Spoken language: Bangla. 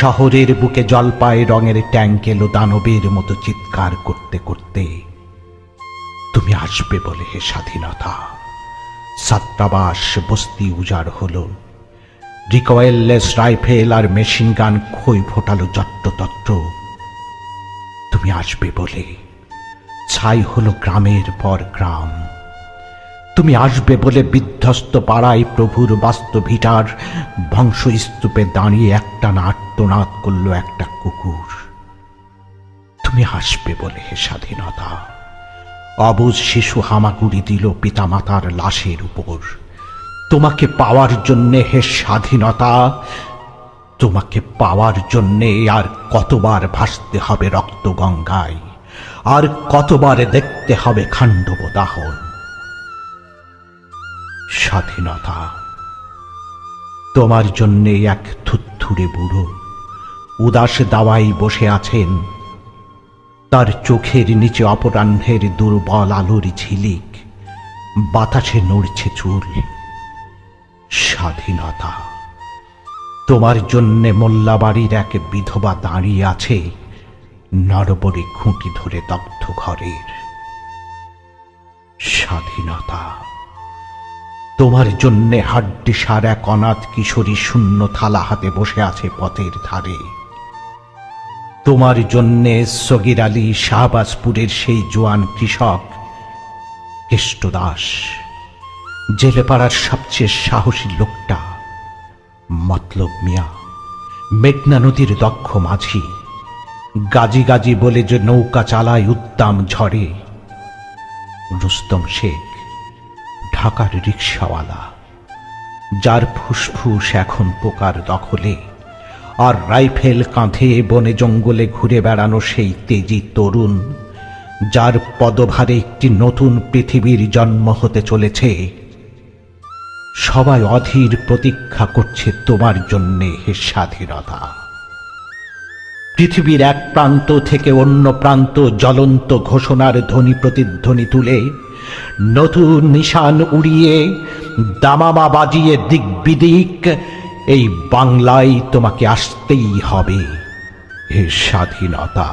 শহরের বুকে জলপায় রঙের ট্যাঙ্ক এলো দানবের মতো চিৎকার করতে করতে। তুমি আসবে বলে হে স্বাধীনতা। ছাত্রাবাস, বস্তি উজাড় হলো। রিকয়েললেস রাইফেল আর মেশিন গান খই ফোটালো যত্রতত্র। তুমি আসবে বলে। ছাই হলো গ্রামের পর গ্রাম। তুমি আসবে বলে বিধ্বস্ত পাড়ায় প্রভুর বাস্তভিটার বংশস্তূপে দাঁড়িয়ে একটা নাট্যনাদ করল একটা কুকুর। তুমি আসবে বলে হে স্বাধীনতা। অবুজ শিশু হামাগুড়ি দিল পিতামাতার লাশের উপর। তোমাকে পাওয়ার জন্যে হে স্বাধীনতা, তোমাকে পাওয়ার জন্যে আর কতবার ভাসতে হবে রক্ত গঙ্গায়, আর কতবার দেখতে হবে খাণ্ডব দাহন। স্বাধীনতা। তোমার জন্যে এক থুত্থুরে বুড়ো উদাস দাওয়াই বসে আছেন। তার চোখের নিচে অপরাহ্নের দুর্বল আলোর ঝিলিক, বাতাসে নড়ছে চুল। স্বাধীনতা। তোমার জন্যে মোল্লাবাড়ির এক বিধবা দাঁড়িয়ে আছে, নরবরে খুঁটি ধরে দগ্ধ ঘরের। স্বাধীনতা। তোমার জন্যে হাড্ডিসার এক অনাথ কিশোরী শূন্য থালা হাতে বসে আছে পথের ধারে। তোমার জন্যে সগির আলী শাহবাজপুরের সেই জোয়ান কৃষক কেষ্টদাস জেলেপাড়ার সবচেয়ে সাহসী লোকটা মতলব মিয়া। মেঘনা নদীর দক্ষ মাঝি, গাজি গাজি বলে যে নৌকা চালায় উদ্দাম ঝড়ে। রুস্তম শেখ ঢাকার রিক্সাওয়ালা, যার ফুসফুস এখন পোকার দখলে, আর রাইফেল কাঁধে বনে জঙ্গলে ঘুরে বেড়ানো সেই তেজি তরুণ, যার পদভারে একটি নতুন পৃথিবীর জন্ম হতে চলেছে। সবাই অধীর প্রতীক্ষা করছে তোমার জন্যে হে স্বাধীনতা। পৃথিবীর এক প্রান্ত থেকে অন্য প্রান্ত জ্বলন্ত ঘোষণার ধ্বনি প্রতিধ্বনি তুলে নতুন নিশান উড়িয়ে দামামা বাজিয়ে দিক বিদিক এই বাংলায় তোমাকে আসতেই হবে হে স্বাধীনতা।